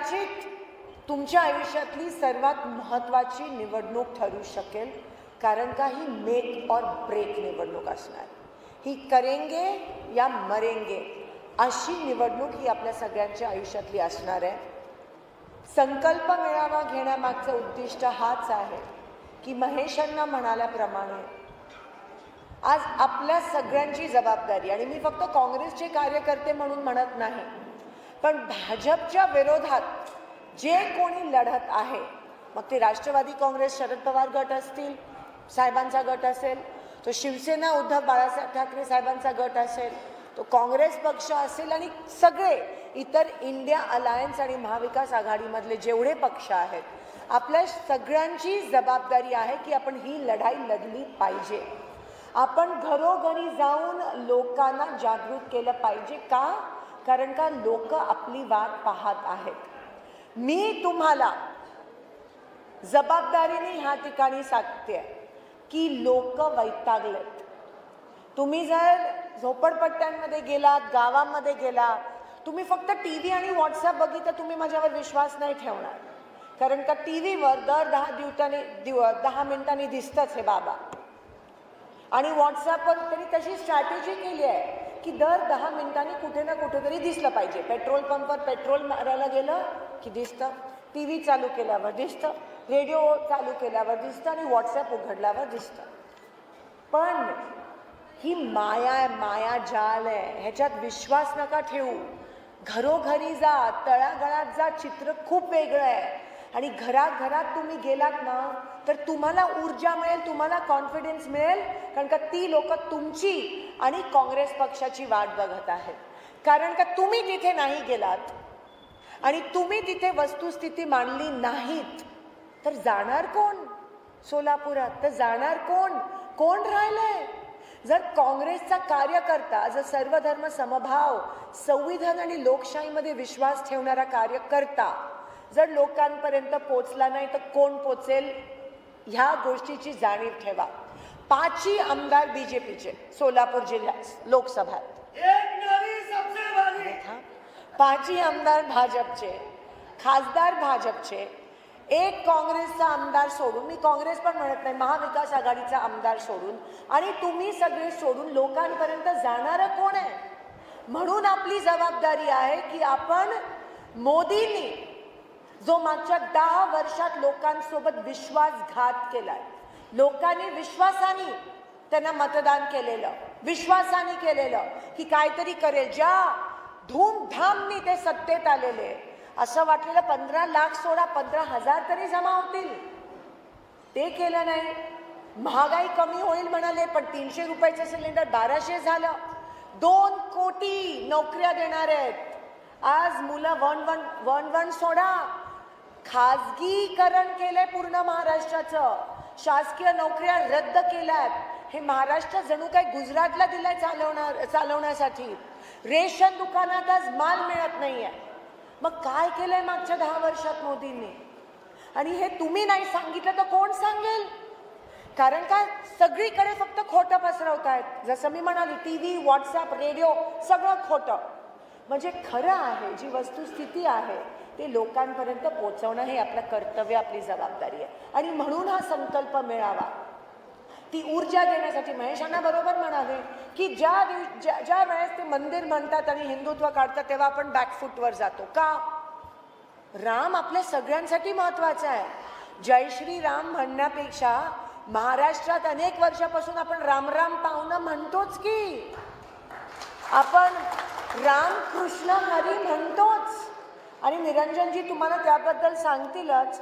कदाचित तुमच्या आयुष्यातली सर्वात महत्त्वाची निवडणूक ठरू शकेल कारण का ही मेक और ब्रेक निवडणूक असणार. ही करेंगे या मरेंगे अशी निवडणूक ही आपल्या सगळ्यांच्या आयुष्यातली असणार आहे. संकल्प मेळावा घेण्यामागचं उद्दिष्ट हाच आहे की महेशांना म्हणाल्याप्रमाणे आज आपल्या सगळ्यांची जबाबदारी आणि मी फक्त काँग्रेसचे कार्यकर्ते म्हणून म्हणत नाही पण भाजपच्या विरोधात जे कोणी लढत आहे मग ते राष्ट्रवादी काँग्रेस शरद पवार गट असतील साहेबांचा गट असेल तो शिवसेना उद्धव बाळासाहेब ठाकरे साहेबांचा गट असेल तो काँग्रेस पक्ष असेल आणि सगळे इतर इंडिया अलायन्स आणि महाविकास आघाडीमधले जेवढे पक्ष आहेत आपल्या सगळ्यांची जबाबदारी आहे की आपण ही लढाई लढली पाहिजे. आपण घरोघरी जाऊन लोकांना जागृत केलं पाहिजे का? कारण का लोक आपली वाट पाहत आहेत. मी तुम्हाला जबाबदारीने ह्या ठिकाणी सांगते की लोक वैतागलेत. तुम्ही जर झोपडपट्ट्यांमध्ये गेलात गावामध्ये गेलात तुम्ही फक्त टी व्ही आणि व्हॉट्सअप बघितलं तुम्ही माझ्यावर विश्वास नाही ठेवणार. कारण का टी व्हीवर दर दहा दिवसांनी दिव दहा मिनिटांनी दिसतंच हे बाबा. आणि व्हॉट्सअपवर त्यांनी तशी स्ट्रॅटेजी केली आहे की दर दहा मिनिटांनी कुठे ना कुठेतरी दिसलं पाहिजे. पेट्रोल पंपवर पेट्रोल मारायला गेलं की दिसतं. टी व्ही चालू केल्यावर दिसतं. रेडिओ चालू केल्यावर दिसतं आणि व्हॉट्सअप उघडल्यावर दिसतं. पण ही माया आहे माया जाल आहे. ह्याच्यात विश्वास नका ठेवू. घरोघरी जा तळागळात जा चित्र खूप वेगळं आहे. आणि घराघरात तुम्ही गेलात ना तर तुम्हाला ऊर्जा मिळेल तुम्हाला कॉन्फिडन्स मिळेल कारण का ती लोक तुमची आणि काँग्रेस पक्षाची वाट बघत आहेत. कारण का तुम्ही तिथे नाही गेलात आणि तुम्ही तिथे वस्तुस्थिती मांडली नाहीत तर जाणार कोण? सोलापुरात तर जाणार कोण? कोण राहिलंय? जर काँग्रेसचा कार्यकर्ता जर सर्वधर्म समभाव संविधान आणि लोकशाहीमध्ये विश्वास ठेवणारा कार्यकर्ता जर लोकांपर्यंत पोचला नाही तर कोण पोचेल? ह्या गोष्टीची जाणीव ठेवा. पाचही आमदार बीजेपीचे सोलापूर जिल्ह्यात लोकसभात. एक नारी सबसे बड़ी था पाचही आमदार भाजपचे खासदार भाजपचे एक काँग्रेसचा आमदार सोडून मी काँग्रेस पण म्हणत नाही महाविकास आघाडीचा आमदार सोडून आणि तुम्ही सगळे सोडून लोकांपर्यंत जाणारं कोण आहे? म्हणून आपली जबाबदारी आहे की आपण मोदींनी जो मागच्या दहा वर्षात लोकांसोबत विश्वासघात केलाय. लोकांनी विश्वासाने त्यांना मतदान केलेलं विश्वासाने केलेलं की काहीतरी करेल. ज्या धूमधामनी ते सत्तेत आलेले असं वाटलेलं पंधरा लाख सोळा पंधरा हजार तरी जमा होतील. ते केलं नाही. महागाई कमी होईल म्हणाले पण तीनशे रुपयाचं सिलेंडर बाराशे झालं. दोन कोटी नोकऱ्या देणार आहेत. आज मुलं वन वन वन वन सोडा. खाजगीकरण केलंय पूर्ण महाराष्ट्राचं. शासकीय नोकऱ्या रद्द केल्यात. हे महाराष्ट्र जणू काही गुजरातला दिलंय चालवणार चालवण्यासाठी. रेशन दुकानात आज माल मिळत नाहीये. मग काय केलंय मागच्या दहा वर्षात मोदींनी? आणि हे तुम्ही नाही सांगितलं तर कोण सांगेल? कारण का सगळीकडे फक्त खोटं पसरवत आहेत जसं मी म्हणाली टी व्ही व्हॉट्सॲप रेडिओ सगळं खोटं. म्हणजे खरं आहे जी वस्तुस्थिती आहे ते लोकांपर्यंत पोचवणं हे आपलं कर्तव्य आपली जबाबदारी आहे. आणि म्हणून हा संकल्प मिळावा. ती ऊर्जा देण्यासाठी महेशांना बरोबर म्हणाले की ज्या दिव ज्या ज्या वेळेस ते मंदिर म्हणतात आणि हिंदुत्व काढतात तेव्हा आपण बॅकफूटवर जातो. का? राम आपल्या सगळ्यांसाठी महत्त्वाचा आहे. जय श्री राम म्हणण्यापेक्षा महाराष्ट्रात अनेक वर्षापासून आपण राम राम पाहुणं म्हणतोच की. आपण राम कृष्ण हरी म्हणतोच आणि निरंजनजी तुम्हाला त्याबद्दल सांगतीलच.